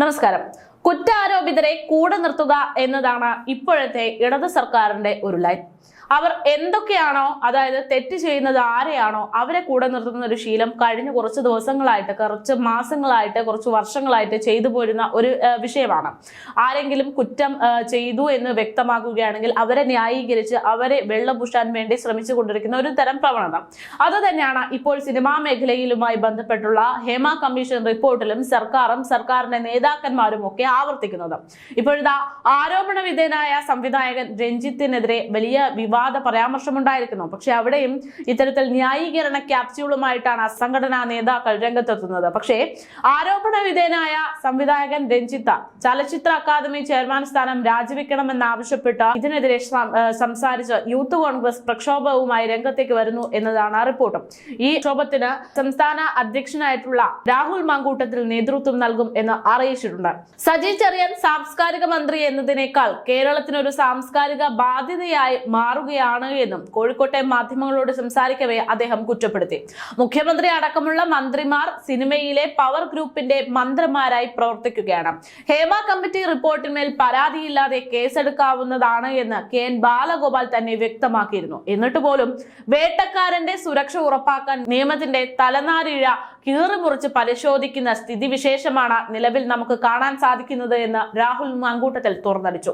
നമസ്കാരം കുറ്റാരോപിതരെ കൂടെ നിർത്തുക എന്നതാണ് ഇപ്പോഴത്തെ ഇടത് സർക്കാരിന്റെ ഒരു ലൈൻ. അവർ എന്തൊക്കെയാണോ അതായത് തെറ്റ് ചെയ്യുന്നത് ആരെയാണോ അവരെ കൂടെ നിർത്തുന്ന ഒരു ശീലം കഴിഞ്ഞ കുറച്ച് ദിവസങ്ങളായിട്ട് കുറച്ച് മാസങ്ങളായിട്ട് കുറച്ച് വർഷങ്ങളായിട്ട് ചെയ്തു പോരുന്ന ഒരു വിഷയമാണ്. ആരെങ്കിലും കുറ്റം ചെയ്തു എന്ന് വ്യക്തമാക്കുകയാണെങ്കിൽ അവരെ ന്യായീകരിച്ച് അവരെ വെള്ളപൂശാൻ വേണ്ടി ശ്രമിച്ചു കൊണ്ടിരിക്കുന്ന ഒരു തരം പ്രവണത. അത് തന്നെയാണ് ഇപ്പോൾ സിനിമാ മേഖലയിലുമായി ബന്ധപ്പെട്ടുള്ള ഹേമ കമ്മീഷൻ റിപ്പോർട്ടിലും സർക്കാരും സർക്കാരിന്റെ നേതാക്കന്മാരും ഒക്കെ ആവർത്തിക്കുന്നത്. ഇപ്പോഴിതാ ആരോപണ വിധേയനായ സംവിധായകൻ രഞ്ജിത്തിനെതിരെ വലിയ വിവാദ പരാമർശമുണ്ടായിരിക്കുന്നു. പക്ഷെ അവിടെയും ഇത്തരത്തിൽ ന്യായീകരണ ക്യാപ്സ്യൂളുമായിട്ടാണ് സംഘടനാ നേതാക്കൾ രംഗത്തെത്തുന്നത്. പക്ഷേ ആരോപണ വിധേയനായ സംവിധായകൻ രഞ്ജിത്ത ചലച്ചിത്ര അക്കാദമി ചെയർമാൻ സ്ഥാനം രാജിവെക്കണമെന്നാവശ്യപ്പെട്ട് ഇതിനെതിരെ സംസാരിച്ച് യൂത്ത് കോൺഗ്രസ് പ്രക്ഷോഭവുമായി രംഗത്തേക്ക് വരുന്നു എന്നതാണ് റിപ്പോർട്ട്. ഈ ക്ഷോഭത്തിന് സംസ്ഥാന അധ്യക്ഷനായിട്ടുള്ള രാഹുൽ മാങ്കൂട്ടത്തിൽ നേതൃത്വം നൽകും എന്ന് അറിയിച്ചിട്ടുണ്ട്. സജി സാംസ്കാരിക മന്ത്രി എന്നതിനേക്കാൾ കേരളത്തിനൊരു സാംസ്കാരിക ബാധ്യതയായി മാറുകയാണ് എന്നും കോഴിക്കോട്ടെ മാധ്യമങ്ങളോട് സംസാരിക്കവേ അദ്ദേഹം കുറ്റപ്പെടുത്തി. മുഖ്യമന്ത്രി അടക്കമുള്ള മന്ത്രിമാർ സിനിമയിലെ പവർ ഗ്രൂപ്പിന്റെ മന്ത്രിമാരായി പ്രവർത്തിക്കുകയാണ്. ഹേമ കമ്മിറ്റി റിപ്പോർട്ടിന്മേൽ പരാതിയില്ലാതെ കേസെടുക്കാവുന്നതാണ് എന്ന് കെ എൻ ബാലഗോപാൽ തന്നെ വ്യക്തമാക്കിയിരുന്നു. എന്നിട്ട് പോലും വേട്ടക്കാരന്റെ സുരക്ഷ ഉറപ്പാക്കാൻ നിയമത്തിന്റെ തലനാരിഴ കീറിമുറിച്ച് പരിശോധിക്കുന്ന സ്ഥിതിവിശേഷമാണ് നിലവിൽ നമുക്ക് കാണാൻ സാധിക്കുന്നത് എന്ന് രാഹുൽ മാങ്കൂട്ടത്തിൽ തുറന്നടിച്ചു.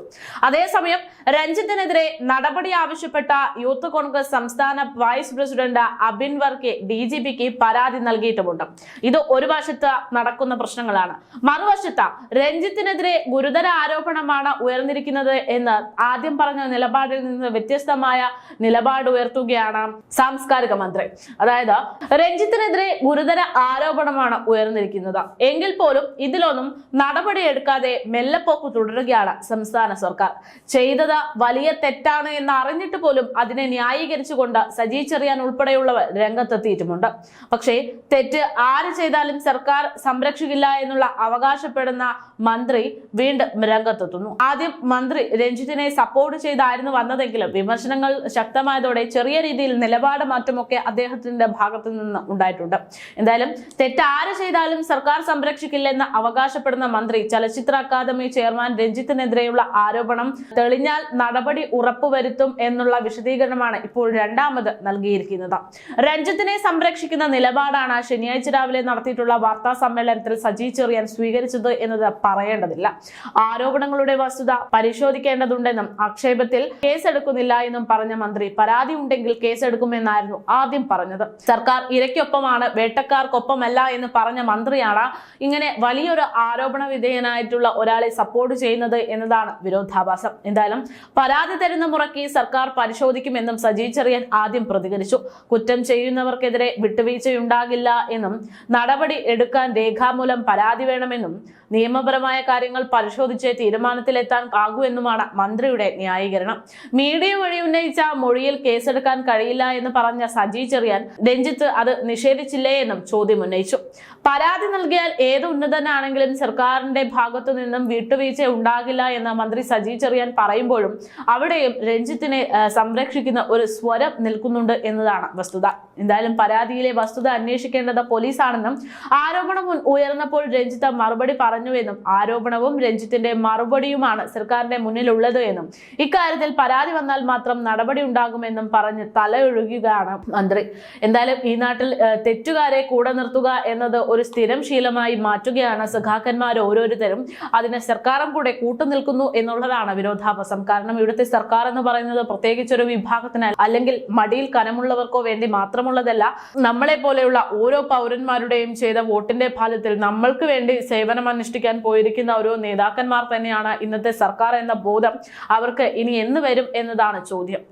അതേസമയം രഞ്ജിത്തിനെതിരെ നടപടി ആവശ്യപ്പെട്ട യൂത്ത് കോൺഗ്രസ് സംസ്ഥാന vice president Abin Varkey D G പിക്ക് പരാതി നൽകിയിട്ടുമുണ്ട്. ഇത് ഒരു വശത്ത് നടക്കുന്ന പ്രശ്നങ്ങളാണ്. മറുവശത്ത് രഞ്ജിത്തിനെതിരെ ഗുരുതര ആരോപണമാണ് ഉയർന്നിരിക്കുന്നത് എന്ന് ആദ്യം പറഞ്ഞ നിലപാടിൽ നിന്ന് വ്യത്യസ്തമായ നിലപാട് ഉയർത്തുകയാണ് സാംസ്കാരിക മന്ത്രി. അതായത് രഞ്ജിത്തിനെതിരെ ഗുരുതര ആരോപണമാണ് ഉയർന്നിരിക്കുന്നത്. എങ്കിൽ പോലും ഇതിലൊന്നും നടപടിയെടുക്കാതെ മെല്ലെപ്പോക്ക് തുടരുകയാണ് സംസ്ഥാന സർക്കാർ. ചെയ്തത് വലിയ തെറ്റാണ് എന്ന് അറിഞ്ഞിട്ട് പോലും അതിനെ ന്യായീകരിച്ചുകൊണ്ട് സജി ചെറിയാൻ ഉൾപ്പെടെയുള്ളവർ രംഗത്തെത്തിയിട്ടുമുണ്ട്. പക്ഷേ തെറ്റ് ആര് ചെയ്താലും സർക്കാർ സംരക്ഷിക്കില്ല എന്നുള്ള അവകാശപ്പെടുന്ന മന്ത്രി വീണ്ടും രംഗത്തെത്തുന്നു. ആദ്യം മന്ത്രി രഞ്ജിത്തിനെ സപ്പോർട്ട് ചെയ്തായിരുന്നു വന്നതെങ്കിലും വിമർശനങ്ങൾ ശക്തമായതോടെ ചെറിയ രീതിയിൽ നിലപാട് മാറ്റമൊക്കെ അദ്ദേഹത്തിന്റെ ഭാഗത്തു നിന്ന് ഉണ്ടായിട്ടുണ്ട്. എന്തായാലും തെറ്റ് ആര് ചെയ്താലും സർക്കാർ സംരക്ഷിക്കില്ലെന്ന് അവകാശപ്പെടുന്ന മന്ത്രി ചലച്ചിത്ര അക്കാദമി ചെയർമാൻ രഞ്ജിത്തിനെതിരെയുള്ള ആരോപണം തെളിഞ്ഞാൽ നടപടി ഉറപ്പുവരുത്തും എന്നുള്ള വിശദീകരണമാണ് ഇപ്പോൾ രണ്ടാമത് നൽകിയിരിക്കുന്നത്. രഞ്ജിത്തിനെ സംരക്ഷിക്കുന്ന നിലപാടാണ് ശനിയാഴ്ച രാവിലെ നടത്തിയിട്ടുള്ള വാർത്താ സമ്മേളനത്തിൽ സജി ചെറിയാൻ സ്വീകരിച്ചത് എന്നത് പറയേണ്ടതില്ല. ആരോപണങ്ങളുടെ വസ്തുത പരിശോധിക്കേണ്ടതുണ്ടെന്നും ആക്ഷേപത്തിൽ കേസെടുക്കുന്നില്ല എന്നും പറഞ്ഞ മന്ത്രി പരാതി ഉണ്ടെങ്കിൽ കേസെടുക്കുമെന്നായിരുന്നു ആദ്യം പറഞ്ഞത്. സർക്കാർ ഇരയ്ക്കൊപ്പമാണ് വേട്ടക്കാർക്കൊപ്പമല്ല എന്ന് പറഞ്ഞ മന്ത്രിയാണ്. ഇങ്ങനെ വലിയൊരു ആരോപണ വിധേയനായിട്ടുള്ള ഒരാളെ സപ്പോർട്ട് ചെയ്യുന്നത് എന്നതാണ് വിരോധാഭാസം. എന്തായാലും പരാതി തരുന്ന മുറയ്ക്ക് സർക്കാർ പരിശോധിക്കുമെന്നും സജി ചെറിയൻ ആദ്യം പ്രതികരിച്ചു. കുറ്റം ചെയ്യുന്നവർക്കെതിരെ വിട്ടുവീഴ്ചയുണ്ടാകില്ല എന്നും നടപടി എടുക്കാൻ രേഖാമൂലം പരാതി വേണമെന്നും നിയമപരമായ കാര്യങ്ങൾ പരിശോധിച്ച് തീരുമാനത്തിലെത്താൻ ആകൂ എന്നുമാണ് മന്ത്രിയുടെ ന്യായീകരണം. മീഡിയ വഴി ഉന്നയിച്ച മൊഴിയിൽ കേസെടുക്കാൻ കഴിയില്ല എന്ന് പറഞ്ഞ സജി ചെറിയാൻ രഞ്ജിത്ത് അത് നിഷേധിച്ചില്ലേ എന്നും ചോദ്യം ഉന്നയിച്ചു. പരാതി നൽകിയാൽ ഏത് ഉന്നതനാണെങ്കിലും സർക്കാരിന്റെ ഭാഗത്തു നിന്നും വിട്ടുവീഴ്ച ഉണ്ടാകില്ല എന്ന് മന്ത്രി സജി ചെറിയാൻ പറയുമ്പോഴും അവിടെയും രഞ്ജിത്തിനെ സംരക്ഷിക്കുന്ന ഒരു സ്വരം നിൽക്കുന്നുണ്ട് എന്നതാണ് വസ്തുത. എന്തായാലും പരാതിയിലെ വസ്തുത അന്വേഷിക്കേണ്ടത് പോലീസാണെന്നും ആരോപണം ഉയർന്നപ്പോൾ രഞ്ജിത്ത് മറുപടി പറഞ്ഞുവെന്നും ആരോപണവും രഞ്ജിത്തിന്റെ മറുപടിയുമാണ് സർക്കാരിന്റെ മുന്നിലുള്ളത് എന്നും ഇക്കാര്യത്തിൽ പരാതി വന്നാൽ മാത്രം നടപടി ഉണ്ടാകുമെന്നും പറഞ്ഞ് തലയൊഴുകുകയാണ് മന്ത്രി. എന്തായാലും ഈ നാട്ടിൽ തെറ്റുകാരെ കൂടെ നിർത്തുക എന്നത് ഒരു സ്ഥിരം ശീലമായി മാറ്റുകയാണ് സഖാക്കന്മാർ ഓരോരുത്തരും. അതിന് സർക്കാരും കൂടെ കൂട്ടുനിൽക്കുന്നു എന്നുള്ളതാണ് വിരോധാഭാസം. കാരണം ഇവിടുത്തെ സർക്കാർ എന്ന് പറയുന്നത് പ്രത്യേകിച്ച് ഒരു വിഭാഗത്തിന് അല്ലെങ്കിൽ മടിയിൽ കനമുള്ളവർക്കോ വേണ്ടി മാത്രമുള്ളതല്ല. നമ്മളെ പോലെയുള്ള ഓരോ പൗരന്മാരുടെയും ചെയ്ത വോട്ടിന്റെ ഫലത്തിൽ നമ്മൾക്ക് വേണ്ടി സേവനം അനുഷ്ഠിക്കാൻ പോയിരിക്കുന്ന ഓരോ നേതാക്കന്മാർ തന്നെയാണ് ഇന്നത്തെ സർക്കാർ എന്ന ബോധം അവർക്ക് ഇനി എന്ന് വരും എന്നതാണ് ചോദ്യം.